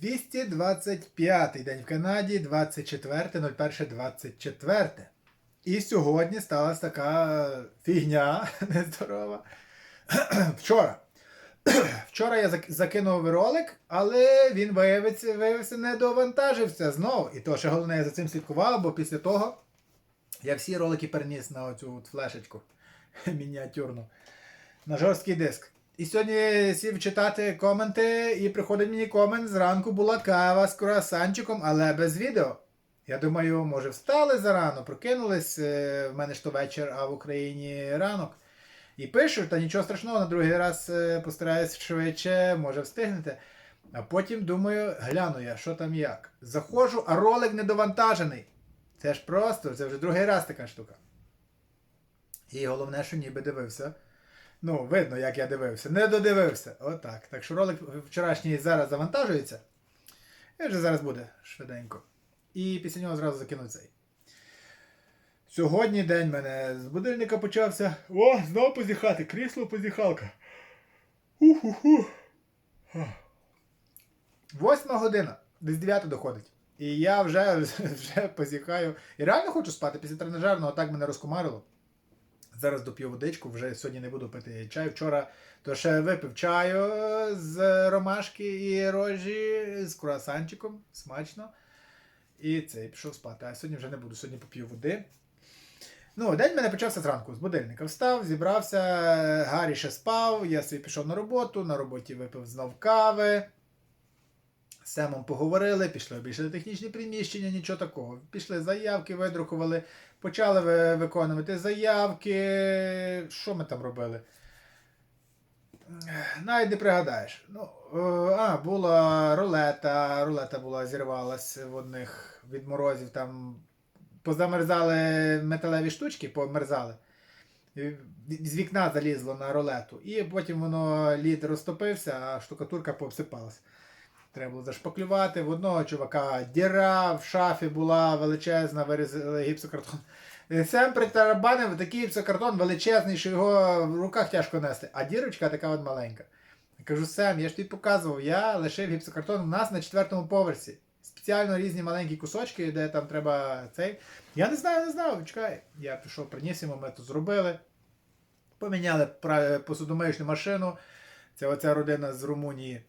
225 день в Канаді, 24.01.24. І сьогодні сталася така фігня нездорова. Вчора. Вчора я закинув ролик, але він виявився, виявився не довантажився знову. І то ще головне, я за цим слідкував, бо після того я всі ролики переніс на оцю флешечку мініатюрну, на жорсткий диск. І сьогодні сів читати коменти, і приходить мені комент. Зранку була кава з круасанчиком, але без відео. Я думаю, може встали зарано, прокинулись. е, В мене ж то вечір, а в Україні ранок. І пишу, та нічого страшного, на другий раз е, постараюсь швидше, може встигнете. А потім думаю, гляну я, що там як. Заходжу, а ролик недовантажений. Це ж просто, це вже другий раз така штука. І головне, що ніби дивився. Ну, видно, як я дивився. Не додивився. Отак. Так що ролик вчорашній зараз завантажується. І вже зараз буде швиденько. І після нього зразу закину цей. Сьогодні день мене з будильника почався. О, знову позіхати, крісло позіхалка. Уху-ху. Восьма година, десь 9 доходить. І я вже, вже позіхаю. І реально хочу спати після тренажерного, так мене розкумарило. Зараз доп'ю водичку, вже сьогодні не буду пити чай. Вчора то ще випив чаю з ромашки і рожі з круасанчиком. Смачно. І цей пішов спати. А сьогодні вже не буду, сьогодні поп'ю води. Ну, день в мене почався зранку. З будильника встав, зібрався, Гаррі ще спав, я собі пішов на роботу, на роботі випив знов кави. Семом поговорили, пішли обійшли технічні приміщення, нічого такого. Пішли заявки, видрукували, почали виконувати заявки. Що ми там робили? Навіть не пригадаєш. Ну, е, а, була рулета, рулета була, зірвалась в одних від морозів, там позамерзали металеві штучки, померзали. З вікна залізло на рулету. І потім воно лід розтопився, а штукатурка пообсипалась. Треба було зашпаклювати. В одного чувака діра в шафі була величезна, вирізали гіпсокартон. І Сам притарабанив такий гіпсокартон величезний, що його в руках тяжко нести, а дірочка така от маленька. Я кажу, Сем, я ж тобі показував, я лишив гіпсокартон у нас на четвертому поверсі. Спеціально різні маленькі кусочки, де там треба цей. Я не знаю, не знав, чекай. Я пішов, приніс йому, ми то зробили. Поміняли посудомиючну машину. Це оця родина з Румунії.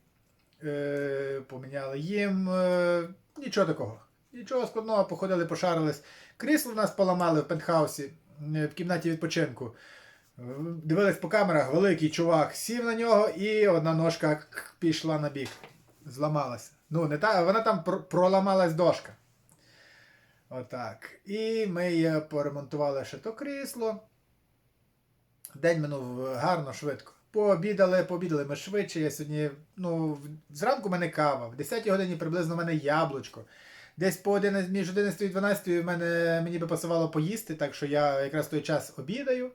Е, поміняли їм. Е, нічого такого. Нічого складного, походили, пошарились. Крісло в нас поламали в пентхаусі е, в кімнаті відпочинку. Дивились по камерах, великий чувак сів на нього і одна ножка пішла на бік. Зламалася. Ну, не та, вона там проламалась дошка. Отак. І ми поремонтували ще то крісло. День минув гарно, швидко. Пообідали, пообідали ми швидше. Я сьогодні, ну, зранку в мене кава, в 10 годині приблизно в мене яблучко. Десь по 11, між 11 і 12 в мене, мені би пасувало поїсти, так що я якраз той час обідаю.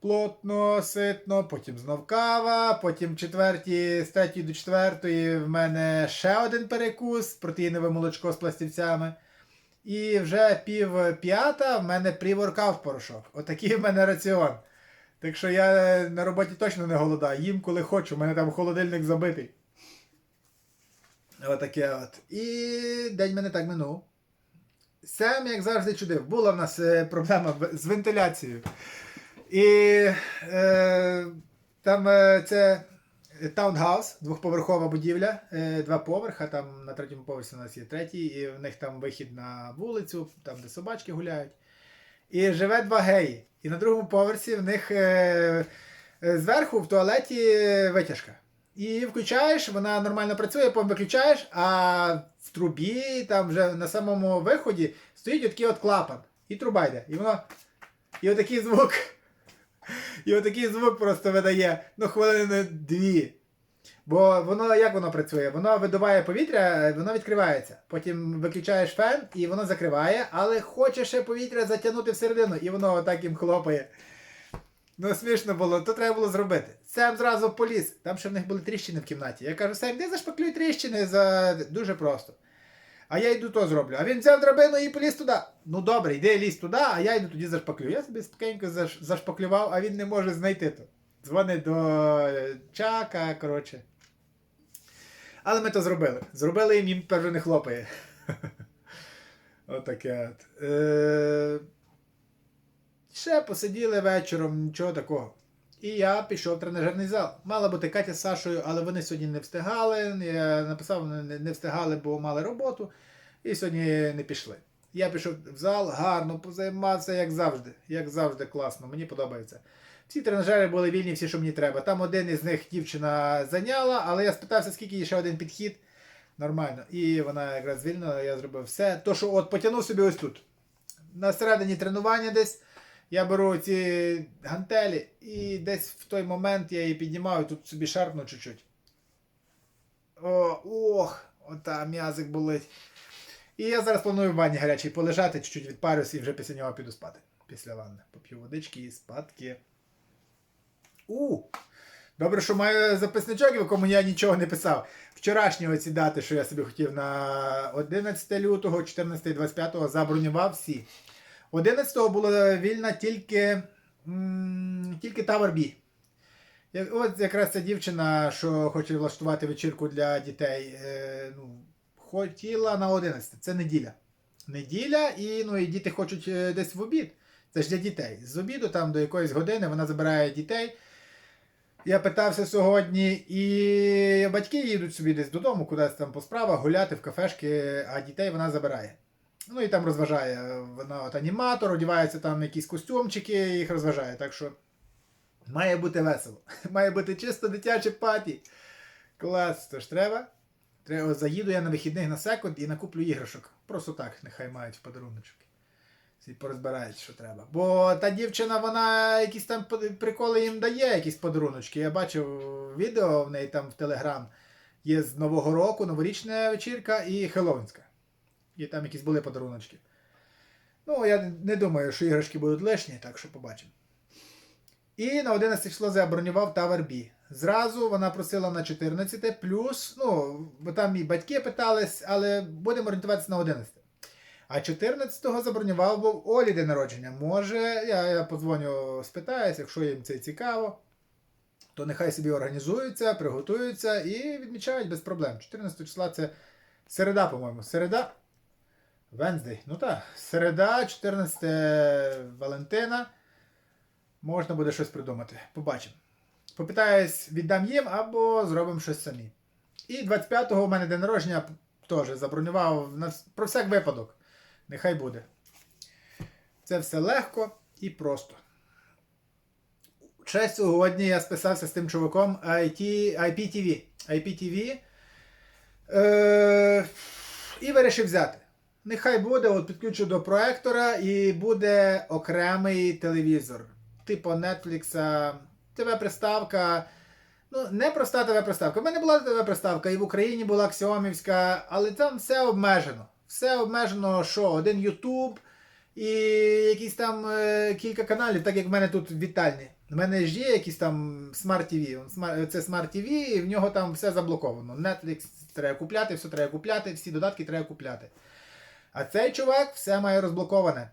Плотно, ситно, потім знов кава, потім четверті, з 3 до 4 в мене ще один перекус, протеїнове молочко з пластівцями. І вже пів п'ята в мене пріворкав порошок. Отакий в мене раціон. Так що я на роботі точно не голодаю. Їм коли хочу, у мене там холодильник забитий. Отаке от. І день мене так минув. Сем, як завжди, чудив. Була в нас е, проблема з вентиляцією. І е, там е, це таунхаус, двохповерхова будівля, е, два поверха. Там на третьому поверсі у нас є третій, і в них там вихід на вулицю, там де собачки гуляють. І живе два геї. І на другому поверсі в них е, е, зверху в туалеті витяжка. І її включаєш, вона нормально працює, потім виключаєш, а в трубі, там вже на самому виході, стоїть отакий от клапан. І труба йде. І воно. І отакий звук. І отакий звук просто видає ну, хвилини дві. Бо воно як воно працює? Воно видуває повітря, воно відкривається. Потім виключаєш фен і воно закриває, але хоче ще повітря затягнути всередину, і воно отак їм хлопає. Ну, смішно було, то треба було зробити. Сем зразу поліз. Там ще в них були тріщини в кімнаті. Я кажу, Сем, де зашпаклюй тріщини за. Дуже просто. А я йду то зроблю. А він взяв драбину і поліз туди. Ну добре, йди лізь туди, а я йду тоді зашпаклюю. Я собі спокійненько заш- зашпаклював, а він не може знайти то. Дзвонить до е, Чака, коротше. Але ми то зробили. Зробили їм, їм тепер не хлопає. Отаке. От. Е... Ще посиділи вечором, нічого такого. І я пішов в тренажерний зал. Мала бути Катя з Сашою, але вони сьогодні не встигали. Я написав, не встигали, бо мали роботу. І сьогодні не пішли. Я пішов в зал, гарно позаймався, як завжди. Як завжди, класно, мені подобається. Всі тренажери були вільні, всі, що мені треба. Там один із них дівчина зайняла, але я спитався, скільки є ще один підхід. Нормально. І вона якраз звільнила, я зробив все. То, що от потягнув собі ось тут. На середині тренування десь я беру ці гантелі і десь в той момент я її піднімаю, тут собі шарпну чуть-чуть. О, ох, ота м'язик болить. І я зараз планую в ванні гарячій полежати, чуть-чуть відпарюсь і вже після нього піду спати. Після ванни. Поп'ю водички і спадки. У! Добре, що маю записничок, в якому я нічого не писав. Вчорашні оці дати, що я собі хотів на 11 лютого, 14 і 25 забронював всі. 11-го була вільна тільки, тільки Tower B. От якраз ця дівчина, що хоче влаштувати вечірку для дітей, е, ну, хотіла на 11. Це неділя. Неділя, і, ну, і діти хочуть е, десь в обід. Це ж для дітей. З обіду там до якоїсь години вона забирає дітей. Я питався сьогодні, і батьки їдуть собі десь додому, кудись там по справах, гуляти в кафешки, а дітей вона забирає. Ну і там розважає. Вона от аніматор, одягається там якісь костюмчики, їх розважає. Так що має бути весело. Має бути чисто дитяче паті. Клас, то ж треба. Треба заїду я на вихідних на секунд і накуплю іграшок. Просто так, нехай мають в подаруночки. Всі порозбирають, що треба. Бо та дівчина, вона якісь там приколи їм дає, якісь подаруночки. Я бачив відео в неї там в Телеграм. Є з Нового року, новорічна вечірка і Хеллоуінська. І там якісь були подаруночки. Ну, я не думаю, що іграшки будуть лишні, так що побачимо. І на 11 число забронював Tower B. Зразу вона просила на 14, плюс, ну, бо там і батьки питались, але будемо орієнтуватися на 11. А 14-го забронював був Олі день народження. Може, я, я подзвоню, спитаюсь, якщо їм це цікаво, то нехай собі організуються, приготуються і відмічають без проблем. 14 числа це середа, по-моєму. Середа. Венздей. Ну так, середа, 14 Валентина. Можна буде щось придумати. Побачимо. Попитаюсь, віддам їм або зробимо щось самі. І 25-го у мене день народження теж забронював на про всяк випадок. Нехай буде. Це все легко і просто. Ще сьогодні я списався з тим чуваком IT, IPTV. IPTV. Е, і вирішив взяти. Нехай буде, от підключу до проектора і буде окремий телевізор. Типу Netflix, ТВ-приставка. Ну, не проста ТВ-приставка. У мене була ТВ-приставка, і в Україні була Аксіомівська, але там все обмежено. Все обмежено, що один Ютуб і якісь там е, кілька каналів, так як в мене тут вітальні. У мене ж є якісь там Smart TV. Це Smart TV, і в нього там все заблоковано. Netflix треба купляти, все треба купляти, всі додатки треба купляти. А цей чувак все має розблоковане.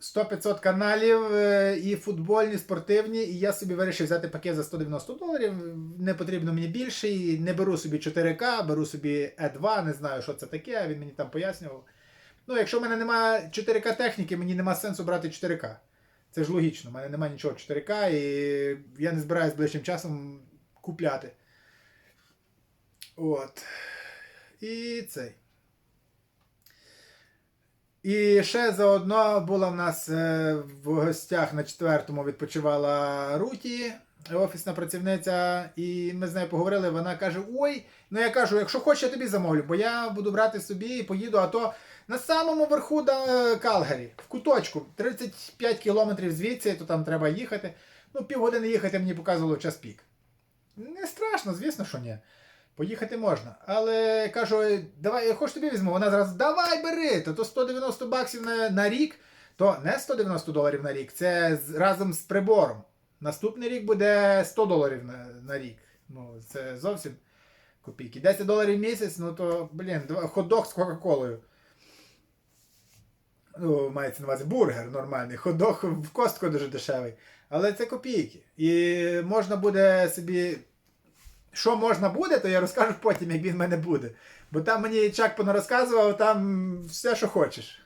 100-500 каналів е, і футбольні, спортивні, і я собі вирішив взяти пакет за 190 доларів. Не потрібно мені більше, і не беру собі 4К, беру собі E2, не знаю, що це таке, він мені там пояснював. Ну, якщо в мене немає 4К техніки, мені нема сенсу брати 4К. Це ж логічно, в мене немає нічого 4К, і я не збираюсь ближчим часом купляти. От. І цей. І ще заодно була в нас е, в гостях на четвертому відпочивала Руті, офісна працівниця, і ми з нею поговорили. Вона каже: Ой, ну я кажу, якщо хочеш, я тобі замовлю, бо я буду брати собі і поїду, а то на самому верху да, Калгарі, в куточку, 35 кілометрів звідси, то там треба їхати. Ну, півгодини їхати мені показувало час пік. Не страшно, звісно, що ні. Поїхати можна. Але кажу, давай, я хоч тобі візьму. Вона зразу, давай бери, то, то 190 баксів на, на рік, то не 190 доларів на рік, це разом з прибором. Наступний рік буде 100 доларів на, на рік. Ну, це зовсім копійки. 10 доларів в місяць, ну то, блін, хот-дог з Кока-Колою. Ну, мається на увазі бургер нормальний, хот-дог в костку дуже дешевий. Але це копійки. І можна буде собі що можна буде, то я розкажу потім, як він в мене буде. Бо там мені Чак понарозказував, там все, що хочеш.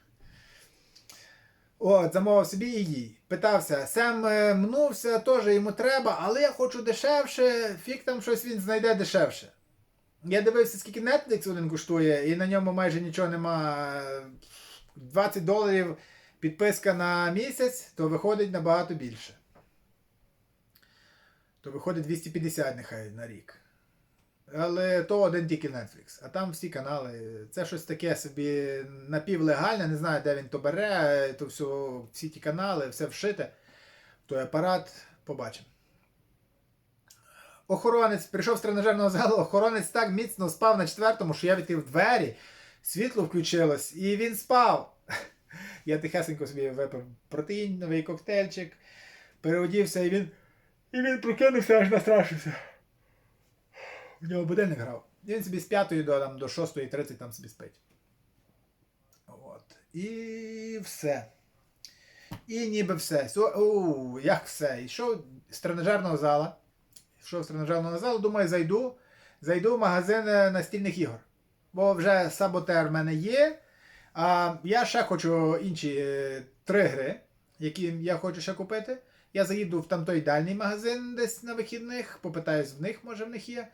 От, замовив собі і їй. Питався, Сем е, мнувся, теж йому треба, але я хочу дешевше, фіг там щось він знайде дешевше. Я дивився, скільки Netflix один коштує, і на ньому майже нічого нема. 20 доларів підписка на місяць, то виходить набагато більше. То виходить 250 нехай на рік. Але то один тільки Netflix. А там всі канали. Це щось таке собі напівлегальне, не знаю, де він то бере, то все, всі ті канали, все вшите. Той апарат побачимо. Охоронець прийшов з тренажерного залу, охоронець так міцно спав на четвертому, що я відкрив двері, світло включилось, і він спав. Я тихесенько собі випив протеїновий коктейльчик, переодівся, і він. І він прокинувся, аж настрашився. У нього будильник грав. Він собі з 5 до, там, до 6.30 там собі спить. От. І все. І ніби все. У, як все. Йшов з тренажерного зала. Йшов з тренажерного залу, думаю, зайду. Зайду в магазин е, настільних ігор. Бо вже саботер в мене є. А я ще хочу інші е, три гри, які я хочу ще купити. Я заїду в там той дальній магазин десь на вихідних, попитаюсь в них, може в них є.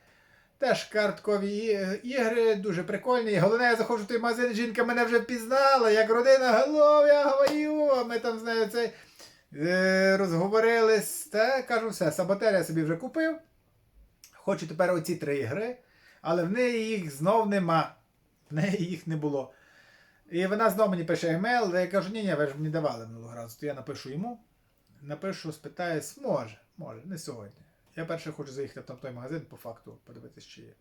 Теж карткові ігри, дуже прикольні. Головне, я заходжу в той магазин, жінка мене вже впізнала, як родина голов, я говорю, ми там з цей е, розговорились. Та кажу, все, саботер я собі вже купив. Хочу тепер оці три ігри, але в неї їх знов нема. В неї їх не було. І вона знов мені пише емейл, я кажу, ні, ні, ви ж мені давали минулого разу. То я напишу йому, напишу, спитаюсь, може, може, не сьогодні. Я перше хочу заїхати там той магазин, по факту, подивитися, чи є.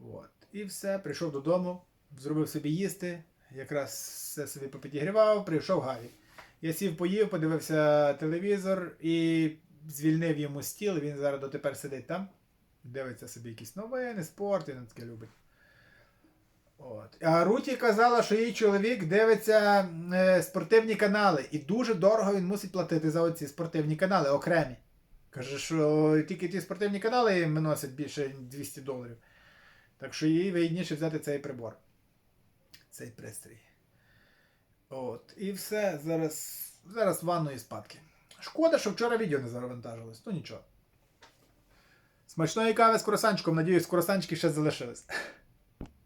От. І все, прийшов додому, зробив собі їсти, якраз все собі попідігрівав, прийшов Гаррі. Я сів, поїв, подивився телевізор і звільнив йому стіл. Він зараз дотепер сидить там, дивиться собі якісь новини, спорт, він таке любить. От. А Руті казала, що її чоловік дивиться е, спортивні канали, і дуже дорого він мусить платити за оці спортивні канали окремі. Каже, що тільки ті спортивні канали їм носять більше ніж 200 доларів. Так що їй вигідніше взяти цей прибор. Цей пристрій. От. І все. Зараз, зараз ванну і спадки. Шкода, що вчора відео не завантажилось. Ну нічого. Смачної кави з курасанчиком. Надіюсь, курасанчики ще залишились.